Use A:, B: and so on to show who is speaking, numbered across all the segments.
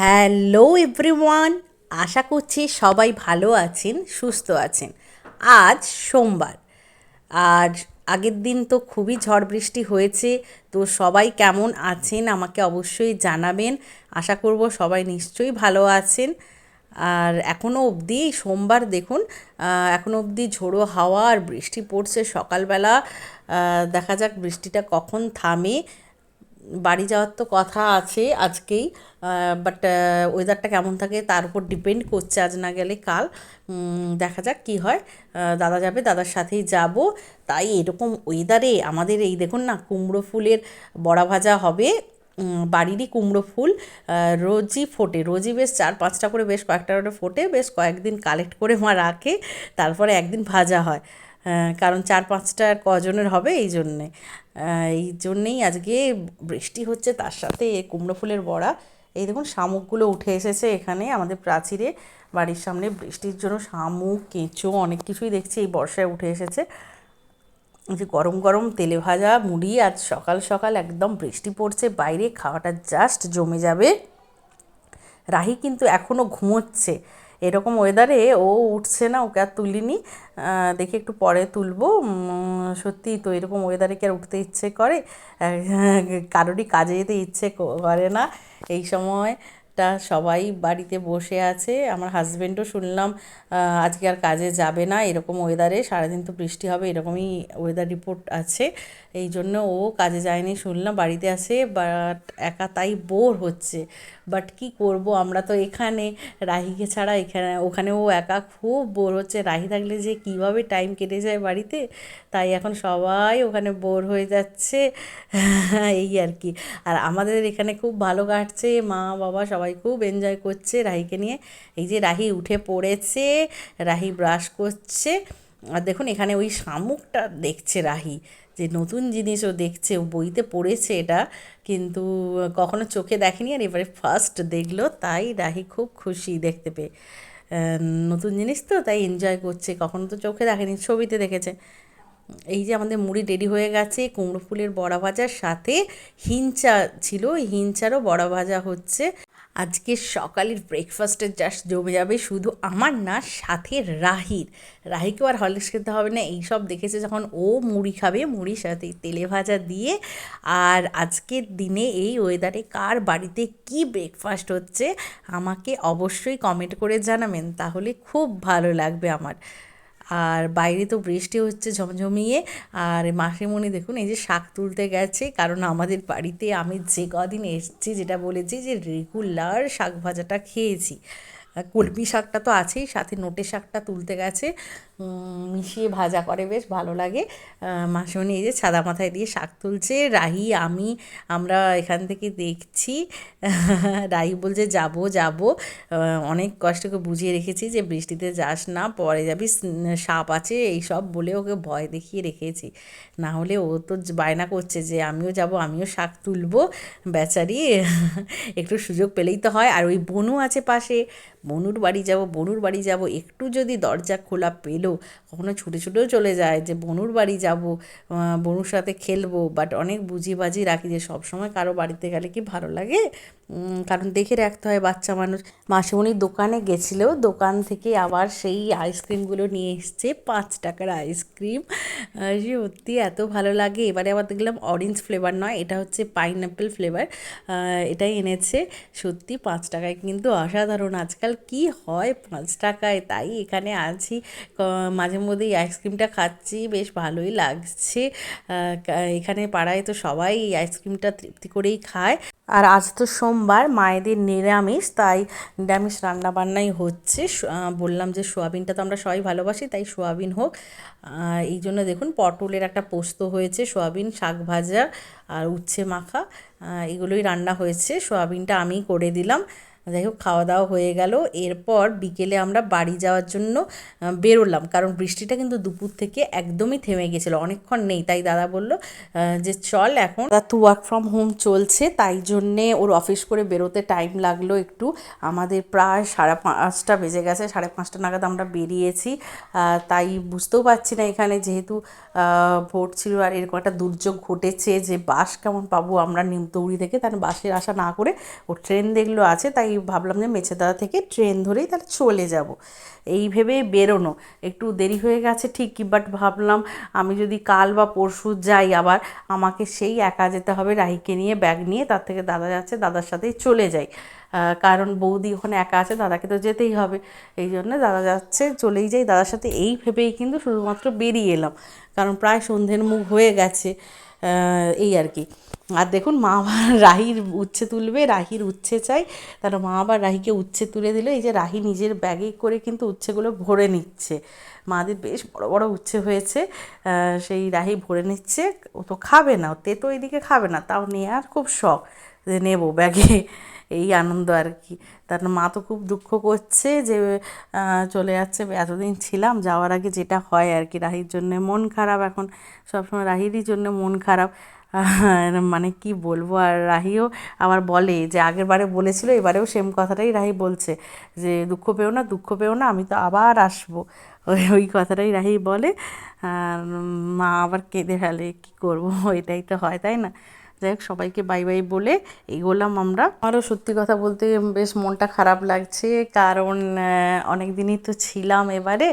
A: Hello everyone, আশা করছি সবাই ভালো আছেন, সুস্থ আছেন। আজ সোমবার। আর আগের দিন তো খুবই ঝড় বৃষ্টি হয়েছে, তো সবাই কেমন আছেন আমাকে অবশ্যই জানাবেন। আশা করব সবাই নিশ্চয়ই ভালো আছেন। আর এখনও অবধি সোমবার দেখুন এখনও অবধি ঝোড়ো হাওয়া আর বৃষ্টি পড়ছে সকালবেলা। দেখা যাক বৃষ্টিটা কখন থামে। বাড়ি যাওয়ার তো কথা আছে আজকেই বাট ওয়েদারটা কেমন থাকে তার উপর ডিপেন্ড করছে আজ না গেলে কাল। দেখা যাক কি হয়। দাদা যাবে, দাদার সাথেই যাব। তাই এরকম ওয়েদারে আমাদের এই দেখুন না, কুমড়ো ফুলের বড়া ভাজা হবে। বাড়িরই কুমড়ো ফুল রোজই ফোটে। রোজই বেশ চার পাঁচটা করে, বেশ কয়েকটা করে ফোটে, বেশ কয়েকদিন কালেক্ট করে মা রাখে, তারপরে একদিন ভাজা হয়। কারণ চার পাঁচটা কজনের হবে এই জন্যে। এই জন্যেই আজকে বৃষ্টি হচ্ছে, তার সাথে কুমড়ো ফুলের বড়া। এই দেখুন, শামুকগুলো উঠে এসেছে এখানে আমাদের প্রাচীরে। বাড়ির সামনে বৃষ্টির জন্য শামুক, কেঁচো অনেক কিছুই দেখছি এই বর্ষায় উঠে এসেছে। যে গরম গরম তেলে ভাজা মুড়ি আজ সকাল সকাল একদম বৃষ্টি পড়ছে, বাইরে খাওয়াটা জাস্ট জমে যাবে। রাহি কিন্তু এখনও ঘুমোচ্ছে। এরকম ওয়েদারে ও উঠছে না, ওকে আর তুলিনি। দেখি একটু পরে তুলবো। সত্যি তো এরকম ওয়েদারে কি আর উঠতে ইচ্ছে করে? কারোরই কাজে যেতে ইচ্ছে করে না। এই সময়টা সবাই বাড়িতে বসে আছে। আমার হাজব্যান্ডও শুনলাম আজকে আর কাজে যাবে না, এরকম ওয়েদারে সারাদিন তো বৃষ্টি হবে, এরকমই ওয়েদার রিপোর্ট আছে। এই জন্য ও কাজে যায়নি, শুনলাম বাড়িতে আছে বাট একা তাই বোর হচ্ছে। বাট কি করব, আমরা তো এখানে, রাহিকে ছাড়া এখানে ওখানে ও একা খুব বোর হচ্ছে। রাহি থাকলে যে কীভাবে টাইম কেটে যায় বাড়িতে, তাই এখন সবাই ওখানে বোর হয়ে যাচ্ছে। এই আর কি। আর আমাদের এখানে খুব ভালো কাটছে মা বাবা সবাই খুব এনজয় করছে রাহিকে নিয়ে। এই যে রাহি উঠে পড়েছে, রাহি ব্রাশ করছে। আর দেখুন এখানে ওই শামুকটা দেখছে রাহি, যে নতুন জিনিসও দেখছে। ও বইতে পড়েছে এটা, কিন্তু কখনো চোখে দেখেনি আর এবারে ফার্স্ট দেখল, তাই রাহি খুব খুশি দেখতে পেয়ে। নতুন জিনিস তো, তাই এনজয় করছে। কখনো তো চোখে দেখেনি, ছবিতে দেখেছে। এই যে আমাদের মুড়ি রেডি হয়ে গেছে, কুমড়ো ফুলের বড়া ভাজার সাথে হিঞ্চা ছিল হিঞ্চারও বড়া ভাজা হচ্ছে। আজকে সকালের ব্রেকফাস্টে জাস্ট জমে যাবে শুধু আমার না সাথে রাহির। রাহিকেও আর হরলিক্স খেতে হবে না, এইসব দেখেছে যখন ও মুড়ি খাবে, মুড়ির সাথে তেলে ভাজা দিয়ে। আর আজকের দিনে এই ওয়েদারে কার বাড়িতে কি ব্রেকফাস্ট হচ্ছে, আমাকে অবশ্যই কমেন্ট করে জানাবেন, তাহলে খুব ভালো লাগবে আমার। আর বাইরে তো বৃষ্টি হচ্ছে ঝমঝমিয়ে। আর মাসিমণি দেখুন, এই যে শাক তুলতে গেছে। কারণ আমাদের বাড়িতে আমি যে কদিন এসেছি, যেটা বলেছি যে রেগুলার শাক ভাজাটা খেয়েছি। কলমি শাকটা তো আছেই, সাথে নোটে শাকটা তুলতে গেছে। মিশিয়ে ভাজা করে, বেশ ভালো লাগে। মাসিমণি এই যে সাদা মাথায় দিয়ে শাক তুলছে, রাহি, আমি, আমরা এখান থেকে দেখছি। রাহি বলছে, যাব যাব। অনেক কষ্টকে বুঝিয়ে রেখেছি যে বৃষ্টিতে যাস না, পরে যাবি সাপ আছে, এইসব বলে ওকে ভয় দেখিয়ে রেখেছি। না হলে ও তো বায়না করছে যে, আমিও যাব, আমিও শাক তুলবো। বেচারি, একটু সুযোগ পেলেই তো হয়। আর ওই বনু আছে পাশে, বনুর বাড়ি যাব, বনুর বাড়ি যাব, একটু যদি দরজা খোলা পেল কখনো ছুটে ছুটেও চলে যায় যে বনুর বাড়ি যাব বনুর সাথে খেলব বাট অনেক বুঝি বাজি রাখি যে সবসময় কারও বাড়িতে গেলে কি ভালো লাগে? কারণ দেখে রাখতে হয় বাচ্চা মানুষ। মাসিমণির দোকানে গেছিল দোকান থেকে আবার সেই আইসক্রিমগুলো নিয়ে এসছে, পাঁচ টাকার আইসক্রিম। সত্যি এত ভালো লাগে। এবারে আবার দেখলাম অরেঞ্জ ফ্লেভার নয়, এটা হচ্ছে পাইনঅ্যাপেল ফ্লেভার এটাই এনেছে। সত্যি পাঁচ টাকায় কিন্তু অসাধারণ। আজকাল কি হয় পাঁচ টাকায়? তাই এখানে আছি। মাঝে মধ্যে এই আইসক্রিমটা খাচ্ছি, বেশ ভালোই লাগছে। এখানে পাড়ায় তো সবাই এই আইসক্রিমটা তৃপ্তি করেই খায়। আর আজ তো সোমবার, মায়েদের নিরামিষ, তাই নিরামিষ রান্নাবান্নাই হচ্ছে। বললাম যে সোয়াবিনটা তো আমরা সবাই ভালোবাসি, তাই সোয়াবিন হোক। এই জন্য দেখুন, পটলের একটা পোস্ত হয়েছে, সোয়াবিন, শাক ভাজা আর উচ্ছে মাখা এগুলোই রান্না হয়েছে। সোয়াবিনটা আমি করে দিলাম। যাই হোক খাওয়া দাওয়া হয়ে গেল। এরপর বিকেলে আমরা বাড়ি যাওয়ার জন্য বেরোলাম। কারণ বৃষ্টিটা কিন্তু দুপুর থেকে একদমই থেমে গেছিল। অনেকক্ষণ নেই, তাই দাদা বলল যে চল এখন। তো ওয়ার্ক ফ্রম হোম চলছে, তাই জন্যে ওর অফিস করে বেরোতে টাইম লাগল একটু। আমাদের প্রায় সাড়ে পাঁচটা বেজে গেছে, সাড়ে পাঁচটা নাগাদ আমরা বেরিয়েছি। তাই বুঝতেও পারছি না এখানে যেহেতু ভোট ছিল আর এরকম একটা দুর্যোগ ঘটেছে যে বাস কেমন পাবো আমরা নিম দৌড়ি থেকে। তার বাসের আশা না করে ও ট্রেন দেখল আছে, তাই ভাবলাম যে মেছেদাওয়া থেকে ট্রেন ধরেই তাহলে চলে যাব। এই ভেবে বেরোনো। একটু দেরি হয়ে গেছে ঠিকই বাট ভাবলাম আমি যদি কাল বা পরশু যাই আবার, আমাকে সেই একা যেতে হবে, রাহিকে নিয়ে, ব্যাগ নিয়ে, তার থেকে দাদা যাচ্ছে, দাদার সাথেই চলে যাই। কারণ বৌদি ওখানে একা আছে, দাদাকে তো যেতেই হবে। এই জন্য দাদা যাচ্ছে, চলেই যাই। দাদার সাথে এই ভেবেই কিন্তু শুধুমাত্র বেরিয়ে এলাম। কারণ প্রায় সন্ধ্যের মুখ হয়ে গেছে। এই আর কি। আর দেখুন, মা আবার রাহির উচ্ছে তুলবে, রাহির উচ্ছে চাই। তার মা আবার রাহিকে উচ্ছে তুলে দিলে। এই যে রাহি নিজের ব্যাগে করে কিন্তু উচ্ছেগুলো ভরে নিচ্ছে। মাদের বেশ বড় বড় উচ্ছে হয়েছে সেই রাহি ভরে নিচ্ছে, ও তো খাবে না, ও তেতো এদিকে খাবে না, তাও নেওয়ার খুব শখ যে নেব ব্যাগে, এই আনন্দ আর কি। তার মা তো খুব দুঃখ করছে যে চলে যাচ্ছে, এতদিন ছিলাম, যাওয়ার আগে যেটা হয় আর কি, রাহির জন্যে মন খারাপ, এখন সবসময় রাহিরই জন্য মন খারাপ মানে কি বলব, আর রাহিও আবার বলে যে, আগের বারে বলেছিল, এবারেও সেম কথাটাই রাহি বলছে, যে দুঃখ পেও না, দুঃখ পেও না, আমি তো আবার আসব। ওই ওই কথাটাই রাহি বলে, আর মা আবার কেঁদে ফেলে, কী করব? এটাই তো হয়, তাই না? যাই হোক, সবাইকে বাই বাই বলে এগোলাম আমরা। আমারও সত্যি কথা বলতে বেশ মনটা খারাপ লাগছে, কারণ অনেক দিনই তো ছিলাম এবারে।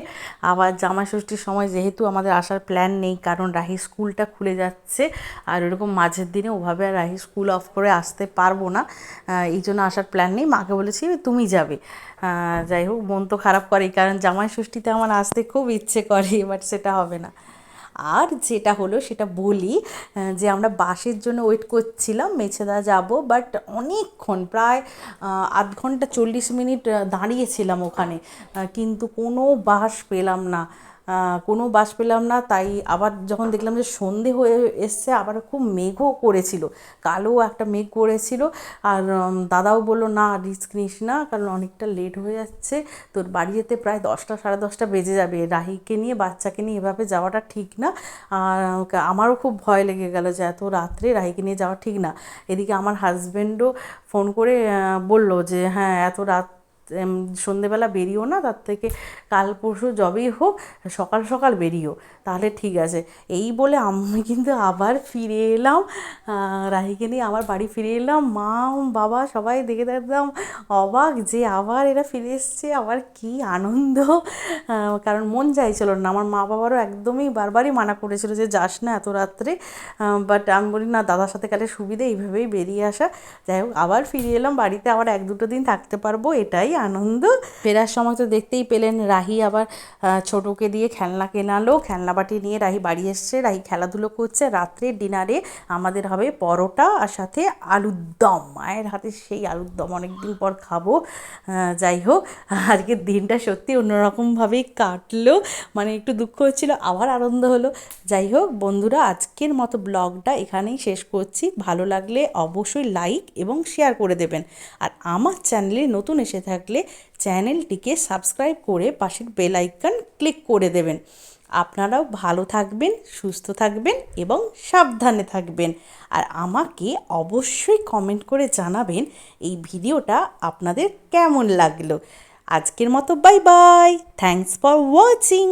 A: আবার জামাই ষষ্ঠীর সময় যেহেতু আমাদের আসার প্ল্যান নেই, কারণ রাহি স্কুলটা খুলে যাচ্ছে। আর ওরকম মাঝের দিনে ওভাবে আর রাহি স্কুল অফ করে আসতে পারব না এই জন্য আসার প্ল্যান নেই। মাকে বলেছি, তুমি যাবে। যাই হোক, মন তো খারাপ করে কারণ জামাই ষষ্ঠীতে আমার আসতে খুব ইচ্ছে করে বাট সেটা হবে না। আর যেটা হলো সেটা বলি যে আমরা বাসের জন্য ওয়েট করছিলাম, মেছেদা যাব বাট অনেকক্ষণ, প্রায় আধ ঘণ্টা চল্লিশ মিনিট দাঁড়িয়েছিলাম ওখানে। কিন্তু কোনো বাস পেলাম না। কোনো বাস পেলাম না, তাই আবার যখন দেখলাম যে সন্ধে হয়ে এসছে, আবার খুব মেঘও করেছিল, কালো একটা মেঘ করেছিল। আর দাদাও বলল, না রিস্ক নিস না, কারণ অনেকটা লেট হয়ে যাচ্ছে, তোর বাড়ি যেতে প্রায় দশটা, সাড়ে দশটা বেজে যাবে। রাহিকে নিয়ে, বাচ্চাকে নিয়ে এভাবে যাওয়াটা ঠিক না। আর আমারও খুব ভয় লেগে গেল যে এত রাত্রে রাহিকে নিয়ে যাওয়া ঠিক না। এদিকে আমার হাজব্যান্ডও ফোন করে বলল যে হ্যাঁ এত রাত সন্ধেবেলা বেরিও না, তার থেকে কাল পরশু যবেই হোক, সকাল সকাল বেরিও। তাহলে ঠিক আছে। এই বলে আমি কিন্তু আবার ফিরে এলাম। রাহিকে নিয়ে আবার বাড়ি ফিরে এলাম। মা, বাবা সবাই দেখে দেখলাম অবাক যে আবার এরা ফিরে এসছে, আবার কি আনন্দ। কারণ মন চাইছিল না। আমার মা বাবারও একদমই বারবারই মানা করেছিল যে যাস না এত রাত্রে। বাট আমি বলি, না, দাদার সাথে কালে সুবিধে এইভাবেই বেরিয়ে আসা। যাই হোক, আবার ফিরে এলাম। বাড়িতে আবার এক দুটো দিন থাকতে পারব, এটাই আনন্দ। ফেরার সময় তো দেখতেই পেলেন রাহি আবার ছোটোকে দিয়ে খেলনা কেনালো। খেলনা বাটি নিয়ে রাহি বাড়ি এসছে। রাহি খেলাধুলো করছে। রাত্রের ডিনারে আমাদের হবে পরোটা আর সাথে আলুর দম। মায়ের হাতে সেই আলুর দম অনেকদিন পর খাব। যাই হোক, আজকের দিনটা সত্যি অন্যরকমভাবেই কাটলো। মানে একটু দুঃখ হচ্ছিল, আবার আনন্দ হলো। যাই হোক, বন্ধুরা, আজকের মতো ব্লগটা এখানেই শেষ করছি। ভালো লাগলে অবশ্যই লাইক এবং শেয়ার করে দেবেন। আর আমার চ্যানেলে নতুন এসে থাকলে চ্যানেলটিকে সাবস্ক্রাইব করে পাশের বেল আইকন ক্লিক করে দেবেন। আপনারাও ভালো থাকবেন, সুস্থ থাকবেন এবং সাবধানে থাকবেন। আর আমাকে অবশ্যই কমেন্ট করে জানাবেন এই ভিডিওটা আপনাদের কেমন লাগল। আজকের মতো bye bye thanks for watching